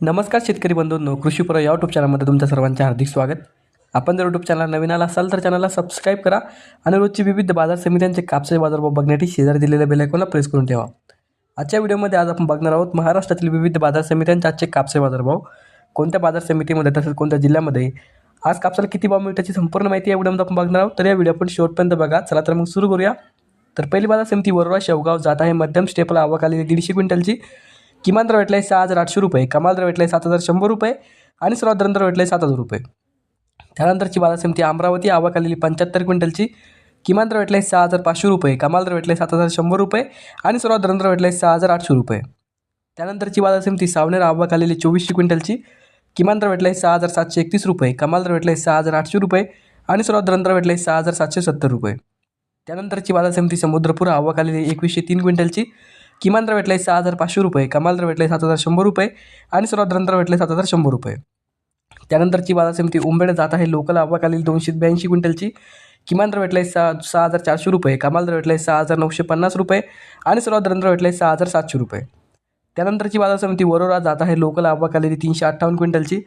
नमस्कार शेतकरी बंधूंनो कृषीपुरा या यूट्यूब चॅनलमध्ये तुमच्या सर्वांचे हार्दिक स्वागत. आपण जर यूट्यूब चॅनल नवीन आला असाल तर चॅनलला सबस्क्राईब करा आणि रोजची विविध बाजार समित्यांचे कापसाचे बाजारभाव बघण्यासाठी शेजारी दिलेल्या बेलायकोनला प्रेस करून ठेवा. आजच्या व्हिडिओमध्ये आज आपण बघणार आहोत महाराष्ट्रातील विविध बाजार समित्यांचे आजचे कापसे बाजारभाव कोणत्या बाजार समितीमध्ये तसेच कोणत्या जिल्ह्यामध्ये? आज कापसाला किती भाव मिळतात संपूर्ण माहिती या व्हिडिओमध्ये आपण बघणार आहोत. तर या व्हिडिओ आपण शेवटपर्यंत बघा. चला तर मग सुरू करूया. तर पहिली बाजार समिती वरोरा शेवगाव जात आहे. मध्यम स्टेपला आवक आलेली दीडशे क्विंटलची. किमान दर भेटला आहे सहा हजार आठशे रुपये कमाल दर भेटला आहे सात हजार शंभर रुपये आणि सर्वात दर भेटला आहे सात हजार रुपये. त्यानंतरची बाजार समिती अमरावती आवक आलेली पंच्याहत्तर क्विंटलची. किमान दर भेटला आहे सहा हजार पाचशे रुपये कमाल दर भेटला आहे सात हजार शंभर रुपये आणि सर्वात दर भेटला आहे सहा हजार आठशे रुपये. त्यानंतरची बाजार समिती सावनेर आवक आलेली चोवीसशे क्विंटलची. किमान दर भेटला आहे सहा हजार सातशे एकतीस रुपये कमाल दर भेटला आहे सहा हजार आठशे रुपये आणि सर्वात दर भेटला आहे सहा हजार सातशे सत्तर रुपये. त्यानंतरची बाजार समिती समुद्रपूर आवक आलेली एकवीसशे तीन क्विंटलची. किमान दर भेटला आहे सहा हजार पाचशे रुपये कमाल दर भेटला आहे सात हजार शंभर रुपये आणि सर्वात दर भेटले सात हजार शंभर रुपये. त्यानंतरची बाजार समिती उंबेड जात आहे लोकल आवक दोनशे ब्याऐंशी क्विंटलची. किमान दर भेटला आहे सहा सहा हजार चारशे रुपये कमाल दर भेटला आहे सहा हजार नऊशे पन्नास रुपये आणि सर्वात दर भेटला आहे सहा हजार सातशे रुपये. त्यानंतरची बाजार समिती वरोरा जात आहे लोकल आवक तीनशे अठ्ठावन्न क्विंटलची.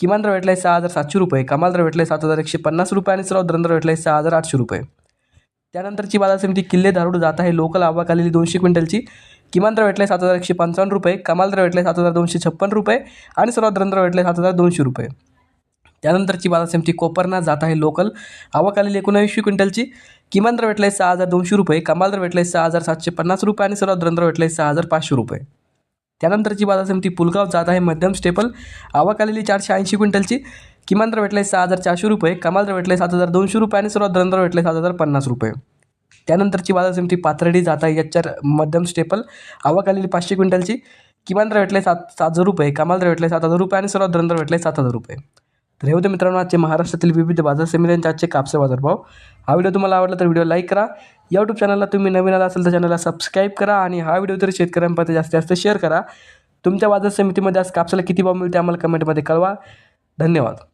किमान दर भेटला आहे सहा हजार सातशे रुपये कमाल दर भेटला आहे सात हजार एकशे पन्नास रुपये आणि सर्वात दर भेटला आहे सहा हजार आठशे रुपये. त्यानंतरची बाजार समिती किल्ले धारूड जात आहे. लोकल आवक आलेली दोनशे क्विंटलची किमान दर भेटले सात हजार एकशे पंचावन्न रुपये कमाल दर भेटले सात हजार दोनशे छप्पन रुपये आणि सर्वात दर भेटले सात हजार दोनशे रुपये. त्यानंतरची बाजार समिती कोपरना जात आहे लोकल आवक आलेली एकोणावीसशे क्विंटलची किमान दर भेटले सहा हजार दोनशे रुपये कमाल दर भेटले सहा हजार सातशे पन्नास रुपये आणि सर्वात दर भेटले सहा हजार पाचशे रुपये. त्यानंतरची बाजार समिती पुलगाव जात आहे. मध्यम स्टेपल आवक आलेली चारशे ऐंशी क्विंटलची. किमान दर भेटले सहा हजार चारशे रुपये. कमाल दर भेटले सात हजार दोनशे रुपये आणि सर्वात दर भेटले सात हजार पन्नास रुपये. त्यानंतरची बाजार समिती पाथर्डी जात आहे. याच्या मध्यम स्टेपल आवक आलेली पाचशे क्विंटलची. किमान दर भेटले सात सात हजार रुपये. कमाल दर भेटले सात हजार रुपये आणि सर्वात दर भेटले सात हजार रुपये. तर हे होते मित्रांनो आजचे महाराष्ट्रातील विविध बाजार समित्यांचे आजचे कापसे बाजारभाव. हा व्हिडिओ तुम्हाला आवडला तर व्हिडिओ लाईक करा. यूट्यूब चॅनलला तुम्ही नवीन आला असेल तर चॅनलला सबस्क्राईब करा आणि हा व्हिडिओ तरी शेतकऱ्यांपर्यंत जास्तीत जास्त शेअर करा तुमच्या बाजार समितीमध्ये आज कापसाला किती भाव मिळते आम्हाला कमेंटमध्ये कळवा. धन्यवाद.